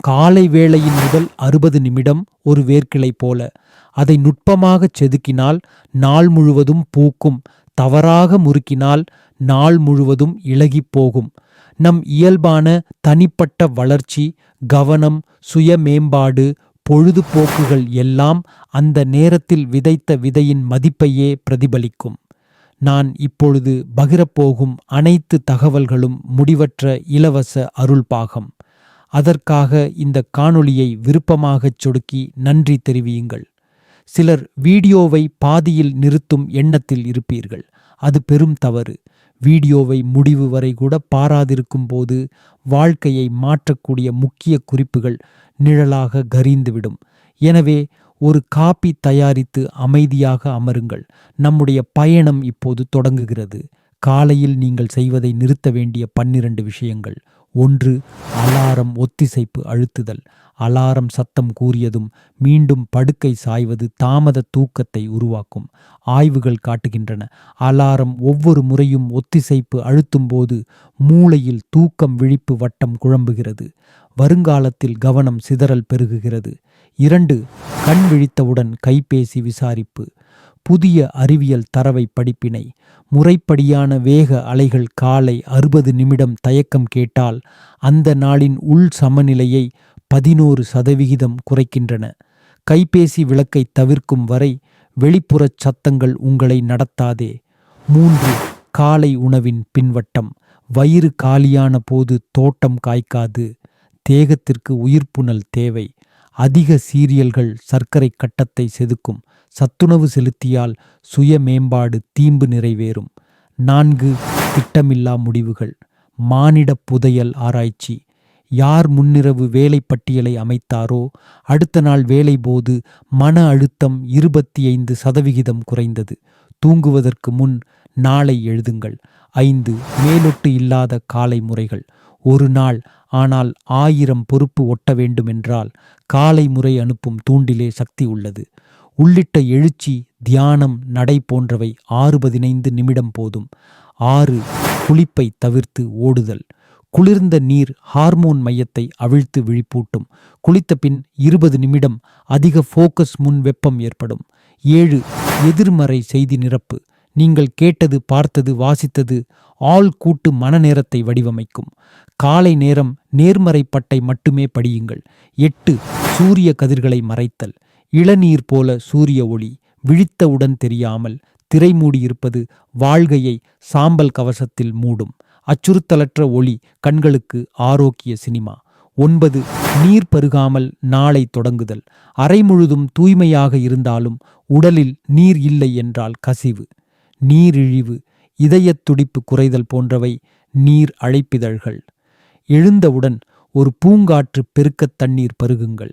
காலை வேளையின் முதல் அறுபது நிமிடம் ஒரு வேர்க்கிளை போல. அதை நுட்பமாகச் செதுக்கினால் நாள் முழுவதும் பூக்கும். தவறாக முறுக்கினால் நாள் முழுவதும் இளகிப் போகும். நம் இயல்பான தனிப்பட்ட வளர்ச்சி கவனம் சுய மேம்பாடு பொழுதுபோக்குகள் எல்லாம் அந்த நேரத்தில் விதைத்த விதையின் மதிப்பையே பிரதிபலிக்கும். நான் இப்பொழுது பகிரப்போகும் அனைத்து தகவல்களும் முடிவற்ற இலவச அருள்பாகம். அதற்காக இந்த காணொளியை விருப்பமாகச் சொடுக்கி நன்றி தெரிவியுங்கள். சிலர் வீடியோவை பாதியில் நிறுத்தும் எண்ணத்தில் இருப்பீர்கள். அது பெரும் தவறு. வீடியோவை முடிவு வரை கூட பாராதிருக்கும் போது வாழ்க்கையை மாற்றக்கூடிய முக்கிய குறிப்புகள் நிழலாக கரிந்துவிடும். எனவே ஒரு காப்பி தயாரித்து அமைதியாக அமருங்கள். நம்முடைய பயணம் இப்போது தொடங்குகிறது. காலையில் நீங்கள் செய்வதை நிறுத்த வேண்டிய பன்னிரண்டு விஷயங்கள். ஒன்று அலாரம் ஒத்திசைப்பு அழுத்துதல். அலாரம் சத்தம் கூறியதும் மீண்டும் படுக்கை சாய்வது தாமத தூக்கத்தை உருவாக்கும். ஆய்வுகள் காட்டுகின்றன. அலாரம் ஒவ்வொரு முறையும் ஒத்திசைப்பு அழுத்தும்போது மூளையில் தூக்கம் விழிப்பு வட்டம் குழம்புகிறது. வருங்காலத்தில் கவனம் சிதறல் பெருகுகிறது. இரண்டு கண் விழித்தவுடன் கைபேசி விசாரிப்பு. புதிய அறிவியல் தரவை படிப்பினை முறைப்படியான வேக அலைகள் காலை அறுபது நிமிடம் தயக்கம் கேட்டால் அந்த நாளின் உள் சமநிலையை பதினோரு சதவிகிதம் குறைக்கின்றன. கைபேசி விளக்கை தவிர்க்கும் வரை வெளிப்புறச் சத்தங்கள் உங்களை நடத்தாதே. மூன்று காலை உணவின் பின்வட்டம். வயிறு காலியான போது தோட்டம் காய்க்காது. தேகத்திற்கு உயிர்ப்புணல் தேவை. அதிக சீரியல்கள் சர்க்கரை கட்டத்தை செதுக்கும். சத்துணவு செலுத்தியால் சுய மேம்பாடு தீம்பு நிறைவேறும். நான்கு திட்டமில்லா முடிவுகள். மானிட புதையல் ஆராய்ச்சி. யார் முன்னிரவு வேலை பட்டியலை அமைத்தாரோ அடுத்த நாள் வேலை போது மன அழுத்தம் இருபத்தி ஐந்து சதவிகிதம் குறைந்தது. தூங்குவதற்கு முன் நாளை எழுதுங்கள். ஐந்து மேலொட்டு இல்லாத காலை முறைகள். ஒரு நாள் ஆனால் ஆயிரம் பொறுப்பு ஒட்ட வேண்டுமென்றால் காலை முறை அனுப்பும் தூண்டிலே சக்தி உள்ளது. உள்ளிட்ட எழுச்சி தியானம் நடை போன்றவை ஆறு பதினைந்து நிமிடம் போதும். ஆறு குளிப்பை தவிர்த்து ஓடுதல். குளிர்ந்த நீர் ஹார்மோன் மையத்தை அவிழ்த்து விழிப்பூட்டும். குளித்த பின் இருபது நிமிடம் அதிக ஃபோக்கஸ் முன் வெப்பம் ஏற்படும். ஏழு எதிர்மறை செய்தி நிரப்பு. நீங்கள் கேட்டது பார்த்தது வாசித்தது ஆள் கூட்டு மன நேரத்தை வடிவமைக்கும். காலை நேரம் நேர்மறை பட்டை மட்டுமே படியுங்கள். எட்டு சூரிய கதிர்களை மறைத்தல். இளநீர் போல சூரிய ஒளி விழித்தவுடன் தெரியாமல் திரை மூடியிருப்பது வாழ்கையை சாம்பல் கவசத்தில் மூடும். அச்சுறுத்தலற்ற ஒளி கண்களுக்கு ஆரோக்கிய சினிமா. ஒன்பது நீர் பருகாமல் நாளை தொடங்குதல். அறை முழுதும் தூய்மையாக இருந்தாலும் உடலில் நீர் இல்லை என்றால் கசிவு. நீரிழிவு இதயத் துடிப்பு குறைதல் போன்றவை நீர் அழைப்பிதழ்கள். எழுந்தவுடன் ஒரு பூங்காற்று பெருக்கத் தண்ணீர் பருகுங்கள்.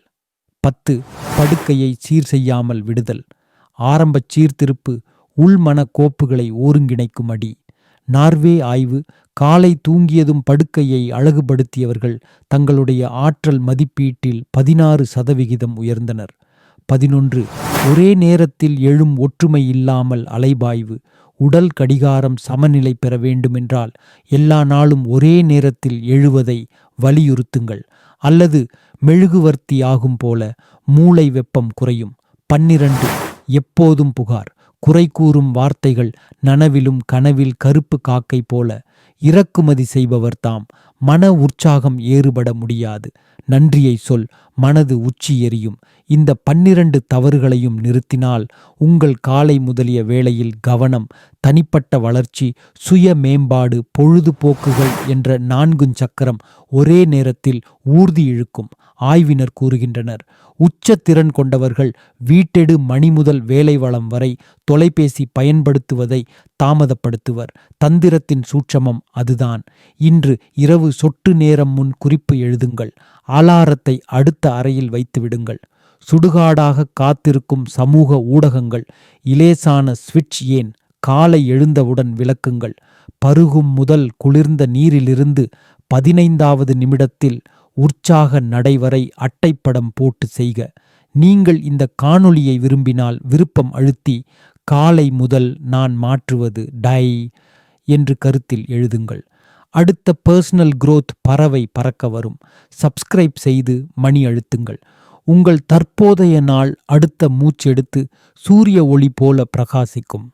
பத்து படுக்கையை சீர் செய்யாமல் விடுதல். ஆரம்பச் சீர்திருப்பு உள்மன கோப்புகளை ஒருங்கிணைக்கும் அடி. நார்வே ஆய்வு காலை தூங்கியதும் படுக்கையை அழகுபடுத்தியவர்கள் தங்களுடைய ஆற்றல் மதிப்பீட்டில் பதினாறு சதவிகிதம் உயர்ந்தனர். பதினொன்று ஒரே நேரத்தில் எழும் ஒற்றுமை இல்லாமல் அலைபாய்வு. உடல் கடிகாரம் சமநிலை பெற வேண்டுமென்றால் எல்லா நாளும் ஒரே நேரத்தில் எழுவதை வலியுறுத்துங்கள். அல்லது மெழுகுவர்த்தி ஆகும் போல மூளை வெப்பம் குறையும். பன்னிரண்டு எப்போதும் புகார். குறை கூறும் வார்த்தைகள் நனவிலும் கனவில் கருப்பு காக்கை போல இறக்குமதி செய்பவர் தாம். மன உற்சாகம் ஏறுபட முடியாது. நன்றியை சொல் மனது உச்சி எரியும். இந்த பன்னிரண்டு தவறுகளையும் நிறுத்தினால் உங்கள் காலை முதலிய வேளையில் கவனம் தனிப்பட்ட வளர்ச்சி சுய மேம்பாடு பொழுதுபோக்குகள் என்ற நான்கும் சக்கரம் ஒரே நேரத்தில் ஊர்தி இழுக்கும் ஆய்வினர் கூறுகின்றனர். உச்ச திறன் கொண்டவர்கள் வீட்டெடு மணி முதல் வேலை வளம் வரை தொலைபேசி பயன்படுத்துவதை தாமதப்படுத்துவர். தந்திரத்தின் சூட்சமம் அதுதான். இன்று இரவு சொட்டு நேரம் முன் குறிப்பு எழுதுங்கள். அலாரத்தை அடுத்த அறையில் வைத்து விடுங்கள். சுடுகாடாக காத்திருக்கும் சமூக ஊடகங்கள் இலேசான ஸ்விட்ச் ஏன்? காலை எழுந்தவுடன் விளக்குங்கள். பருகும் முதல் குளிர்ந்த நீரிலிருந்து பதினைந்தாவது நிமிடத்தில் உற்சாக நடைவரை அட்டைப்படம் போட்டு செய்க. நீங்கள் இந்த காணொளியை விரும்பினால் விருப்பம் அழுத்தி காலை முதல் நான் மாற்றுவது டை என்று கருத்தில் எழுதுங்கள். அடுத்த பர்சனல் குரோத் பறவை பறக்க வரும். சப்ஸ்கிரைப் செய்து மணி அழுத்துங்கள். உங்கள் தற்போதைய நாள் அடுத்த மூச்செடுத்து சூரிய ஒளி போல பிரகாசிக்கும்.